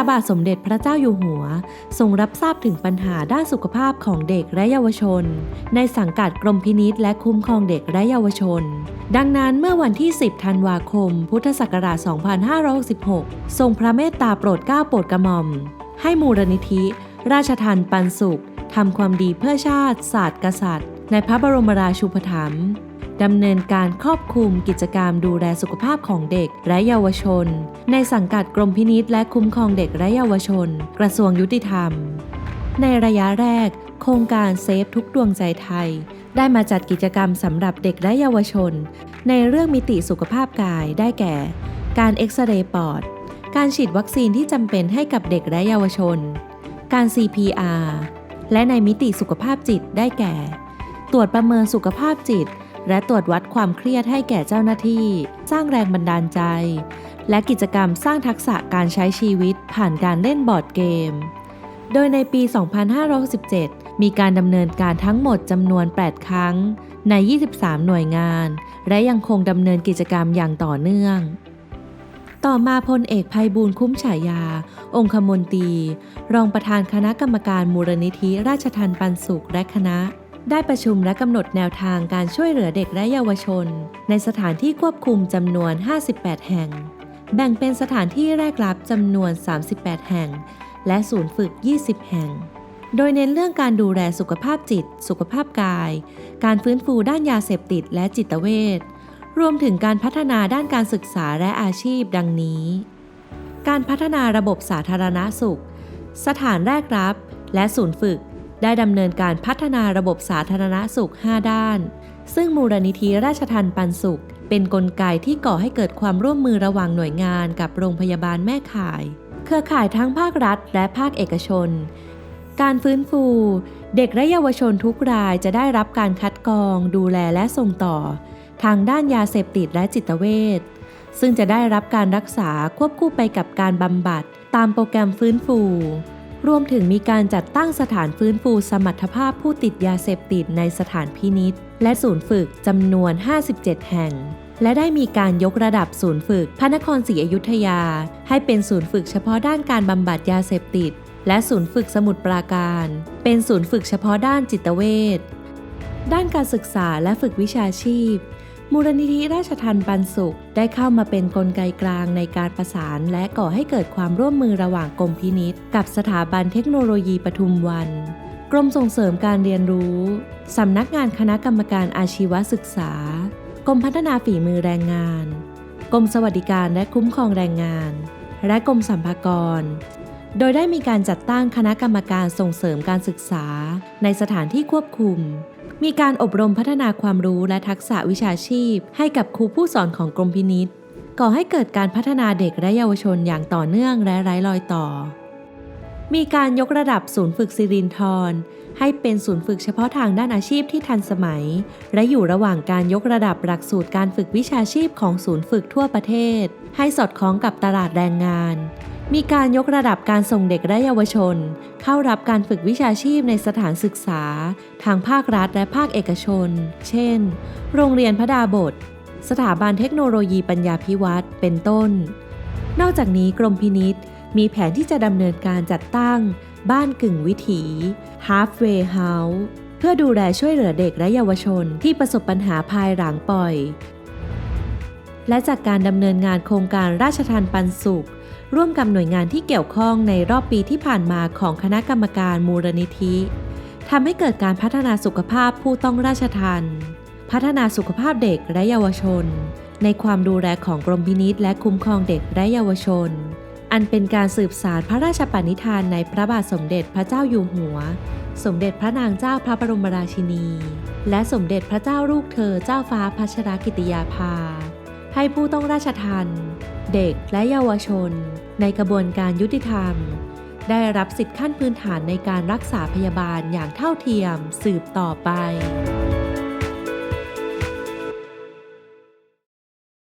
ระบาทสมเด็จพระเจ้าอยู่หัว ทรงรับทราบถึงปัญหาด้านสุขภาพของเด็กและเยาวชน ในสังกัดกรมพินิษและคุ้มครองเด็กและเยาวชน ดังนั้นเมื่อวันที่ 10 ธันวาคม พุทธศักราช 2566 ทรงพระเมตตาโปรดเกล้าโปรดกระหม่อม ให้มูลนิธิ ราชทันปันสุขทำความดีเพื่อชาติ ศาสตร์กษัตริย์ ในพระบรมราชูปถัมภ์ ดำเนินการครอบคลุมกิจกรรมดูแลสุขภาพของเด็กและเยาวชน ในสังกัดกรมพินิษและคุ้มครองเด็กและเยาวชน กระทรวงยุติธรรม ในระยะแรก โครงการเซฟทุกดวงใจไทย ได้มาจัดกิจกรรมสำหรับเด็กและเยาวชน ในเรื่องมิติสุขภาพกายได้แก่ การเอ็กซเรย์ปอด การฉีดวัคซีนที่จำเป็นให้กับเด็กและเยาวชน การ CPR และในมิติสุขภาพจิตได้แก่ ตรวจประเมินสุขภาพจิต และตรวจวัดความเครียดให้แก่เจ้าหน้าที่ สร้างแรงบันดาลใจ และกิจกรรมสร้างทักษะการใช้ชีวิตผ่านการเล่นบอร์ดเกม โดยในปี 2567 มีการดำเนินการทั้งหมดจำนวน 8 ครั้ง ใน 23 หน่วยงาน และยังคงดำเนินกิจกรรมอย่างต่อเนื่อง ต่อมาพลเอกภัยบูลคุ้มฉายา องคมนตรี รองประธานคณะกรรมการมูลนิธิราชทันปันสุขและคณะ ได้ประชุมและกำหนดแนวทางการช่วยเหลือเด็กและเยาวชน ในสถานที่ควบคุมจำนวน 58 แห่ง แบ่งเป็นสถานที่แรกรับจำนวน 38 แห่ง และศูนย์ฝึก 20 แห่ง โดยเน้นเรื่องการดูแลสุขภาพจิต สุขภาพกาย การฟื้นฟูด้านยาเสพติดและจิตเวชรวมถึงการพัฒนาด้านการศึกษาและอาชีพดังนี้ การพัฒนาระบบสาธารณสุข สถานแรกรับ และศูนย์ฝึก ได้ดำเนินการพัฒนาระบบสาธารณสุข 5 ด้าน ซึ่งมูลนิธิราชทันปันสุข เป็นนกลไกที่ก่อให้เกิดความร่วมมือระหว่างหน่วยงานกับโรงพยาบาลแม่ข่าย เครือข่ายทั้งภาครัฐ และภาคเอกชน การฟื้นฟู เด็กและเยาวชนทุกรายจะได้รับการคัดกรอง ดูแลและส่งต่อ ทางด้านยาเสพติดและจิตเวชซึ่งจะได้รับการรักษาควบคู่ไปกับการบำบัดตามโปรแกรมฟื้นฟู รวมถึงมีการจัดตั้งสถานฟื้นฟูสมรรถภาพผู้ติดยาเสพติดในสถานพินิษและศูนย์ฝึกจำนวน 57 แห่ง และได้มีการยกระดับศูนย์ฝึกพระนครศรีอยุธยา ให้เป็นศูนย์ฝึกเฉพาะด้านการบำบัดยาเสพติด และศูนย์ฝึกสมุทรปราการ เป็นศูนย์ฝึกเฉพาะด้านจิตเวชด้านการศึกษาและฝึกวิชาชีพ มูลนิธิราชทันปันสุข ได้เข้ามาเป็นนกลไกกลางในการประสาน และก่อให้เกิดความร่วมมือระหว่างกรมพินิษกับสถาบันเทคโนโลยีปทุมวัน กรมส่งเสริมการเรียนรู้ สำนักงานคณะกรรมการอาชีวศึกษา กรมพัฒนาฝีมือแรงงาน กรมสวัสดิการและคุ้มครองแรงงาน และกรมสัมภากร โดยได้มีการจัดตั้งคณะกรรมการส่งเสริมการศึกษา ในสถานที่ควบคุม มีการอบรมพัฒนาความรู้และทักษะวิชาชีพ ให้กับครูผู้สอนของกรมพินิษก่อให้เกิดการพัฒนาเด็กและเยาวชนอย่างต่อเนื่องและไร้รอยต่อ มีการยกระดับศูนย์ฝึกสิรินทรให้เป็นศูนย์ฝึกเฉพาะทางด้านอาชีพที่ทันสมัย และอยู่ระหว่างการยกระดับหลักสูตรการฝึกวิชาชีพของศูนย์ฝึกทั่วประเทศ ให้สอดคล้องกับตลาดแรงงาน มีการยกระดับการส่งเด็กและเยาวชน เข้ารับการฝึกวิชาชีพในสถานศึกษา ทางภาครัฐและภาคเอกชน เช่น โรงเรียนพระดาบท สถาบันเทคโนโลยีปัญญาพิวัตรเป็นต้น นอกจากนี้กรมพินิษฐ์ มีแผนที่จะดำเนินการจัดตั้ง บ้านกึ่งวิถี Halfway House เพื่อดูแลช่วยเหลือเด็กและเยาวชนที่ประสบปัญหาภายหลังปล่อย และจากการดำเนินงานโครงการราชทานปันสุข ร่วมกับหน่วยงานที่เกี่ยวข้องในรอบปีที่ผ่านมาของคณะกรรมการมูลนิธิทำให้เกิดการพัฒนาสุขภาพผู้ต้องราชทันพัฒนาสุขภาพเด็กและเยาวชน ในความดูแลของกรมพินิษและคุ้มครองเด็กและเยาวชน อันเป็นการสืบสารพระราชปณิธานในพระบาทสมเด็จพระเจ้าอยู่หัว สมเด็จพระนางเจ้าพระบรมราชินี และสมเด็จพระเจ้าลูกเธอเจ้าฟ้าพัชรกิติยาภา ให้ผู้ต้องราชทันเด็กและเยาวชน ในกระบวนการยุติธรรม ได้รับสิทธิขั้นพื้นฐานในการรักษาพยาบาลอย่างเท่าเทียมสืบต่อไป